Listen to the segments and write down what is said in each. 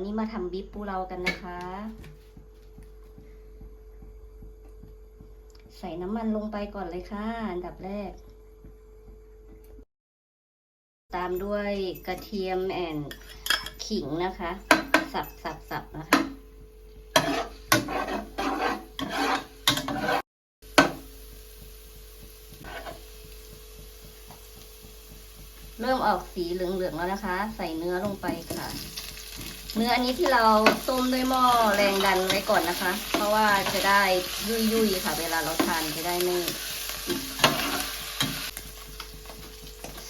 วันนี้มาทำบิบปูเรากันนะคะ ใส่น้ำมันลงไปก่อนเลยค่ะ อันดับแรก ตามด้วยกระเทียมแอนขิงนะคะ สับสับสับนะคะ เริ่มออกสีเหลืองๆแล้วนะคะ ใส่เนื้อลงไปค่ะ เนื้ออันนี้ที่เราต้มด้วยหม้อแรงดันไว้ก่อนนะคะ เพราะว่าจะได้ยุ่ยๆค่ะ เวลาเราทานจะได้ไม่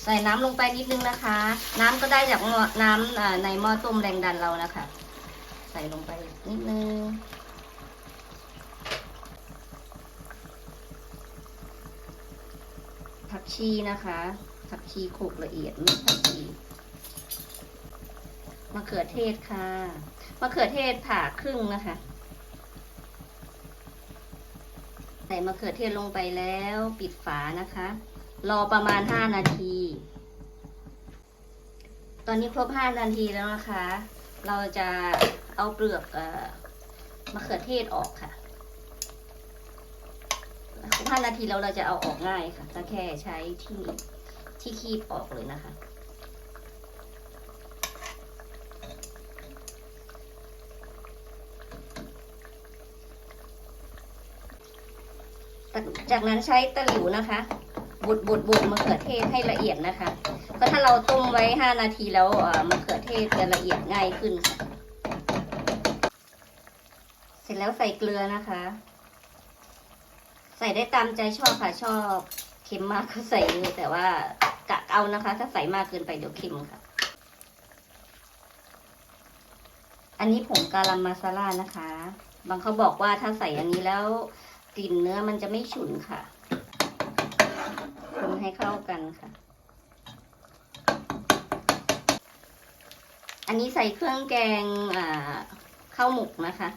ใส่น้ำลงไปนิดนึงนะคะ น้ำก็ได้จากหม้อน้ำอ่าในหม้อต้มแรงดันเรานะคะ ใส่ลงไปนิดนึงผักชีนะคะผักชีโขกละเอียดไม่ผักชี มะเขือเทศค่ะ มะเขือเทศผ่าครึ่งนะคะ ใส่มะเขือเทศลงไปแล้วปิดฝานะคะ รอประมาณห้านาที ตอนนี้ครบห้านาทีแล้วนะคะ เราจะเอาเปลือกอมะเขือเทศออกค่ะครบห้านาทีแล้วเราจะเอาออกง่ายค่ะแค่ใช้ที่ที่คีบออกเลยนะคะ จากนั้นใช้ตะหลิวนะคะ บดบดบดมะเขือเทศให้ละเอียดนะคะ ก็ถ้าเราต้มไว้ห้านาทีแล้วมะเขือเทศจะละเอียดง่ายขึ้นค่ะ เสร็จแล้วใส่เกลือนะคะ ใส่ได้ตามใจชอบค่ะชอบเค็มมากก็ใส่เลยแต่ว่ากะเอานะคะ ถ้าใส่มากเกินไปเดี๋ยวเค็มค่ะ อันนี้ผงกาลัมมาซาล่านะคะ บางเขาบอกว่าถ้าใส่อันนี้แล้ว กลิ่นเนื้อมันจะไม่ฉุนค่ะ คนให้เข้ากันค่ะ อันนี้ใส่เครื่องแกงอ่าข้าวหมกนะคะ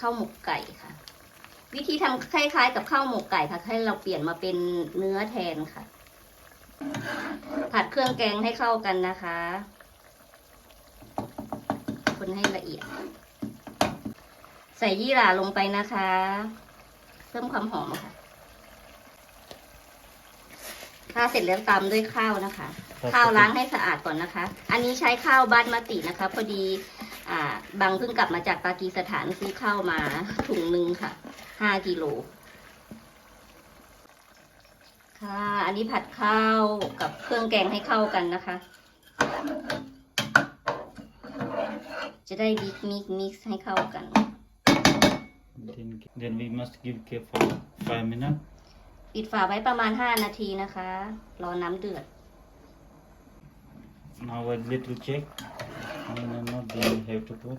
ข้าวหมกไก่ค่ะ วิธีทำคล้ายๆ กับข้าวหมกไก่ค่ะ ให้เราเปลี่ยนมาเป็นเนื้อแทนค่ะ ผัดเครื่องแกงให้เข้ากันนะคะ คนให้ละเอียดใส่ยี่หร่าลงไปนะคะ เพิ่มความหอมค่ะถ้าเสร็จแล้วตามด้วยข้าวนะคะ ข้าวล้างให้สะอาดก่อนนะคะ อันนี้ใช้ข้าวบ้านมตินะคะ พอดีอ่าบางเพิ่งกลับมาจากปากีสถานซื้อข้าวมาถุงหนึ่งค่ะห้ากิโลค่ะ อันนี้ผัดข้าวกับเครื่องแกงให้เข้ากันนะคะ จะได้บิ๊กมิกมิกให้เข้ากัน Then, then we must give care for five minutes. ปิดฝาไว้ประมาณ 5 นาทีนะคะ รอน้ำเดือด Now a little check. No, no, no. Then we have to put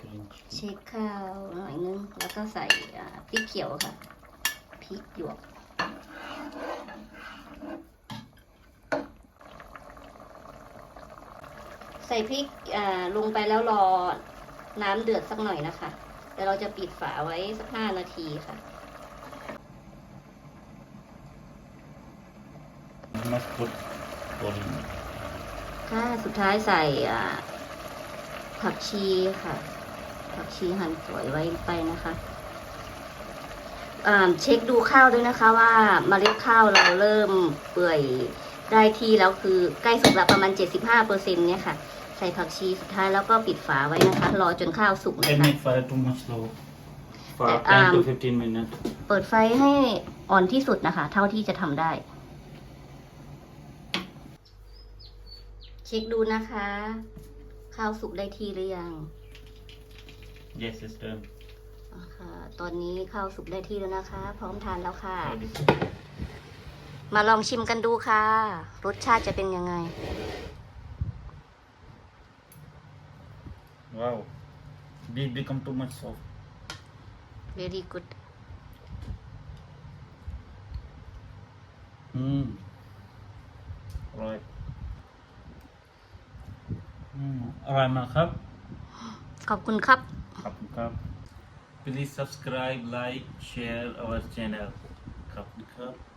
green chili. เช็คข้าวหน่อยนึง แล้วก็ใส่อ่าพริกเขียวค่ะ พริกหยวก ใส่พริกอ่าลงไปแล้วรอน้ำเดือดสักหน่อยนะคะ เดี๋ยวเราจะปิดฝาไว้สักห้านาทีค่ะ We must put onion. ค่ะสุดท้ายใส่อ่าผักชีค่ะ ผักชีหั่นสวยไว้ไปนะคะอ่าเช็คดูข้าวด้วยนะคะว่าเมล็ดข้าวเราเริ่มเปื่อยได้ที่แล้วคือใกล้สุกแล้วประมาณ 75เปอร์เซ็นเนี่ยค่ะ ใส่ผักชีสุดท้ายแล้วก็ปิดฝาไว้นะคะรอจนข้าวสุกนะ I คะ make fire too much low. For Uh, 10 to um, 15 minutes. เปิดไฟให้อ่อนที่สุดนะคะ เท่าที่จะทำได้ เช็คดูนะคะ ข้าวสุกได้ที่หรือยัง Yes, it's done. อ่าค่ะตอนนี้ข้าวสุกได้ที่แล้วนะคะ พร้อมทานแล้วค่ะ Ready. มาลองชิมกันดูค่ะ รสชาติจะเป็นยังไง Wow. They become too much soft. Very good. Mm. Right. Mm. อร่อยมากครับ ขอบคุณครับ ขอบคุณครับ Please subscribe, like, share our channel. ขอบคุณครับ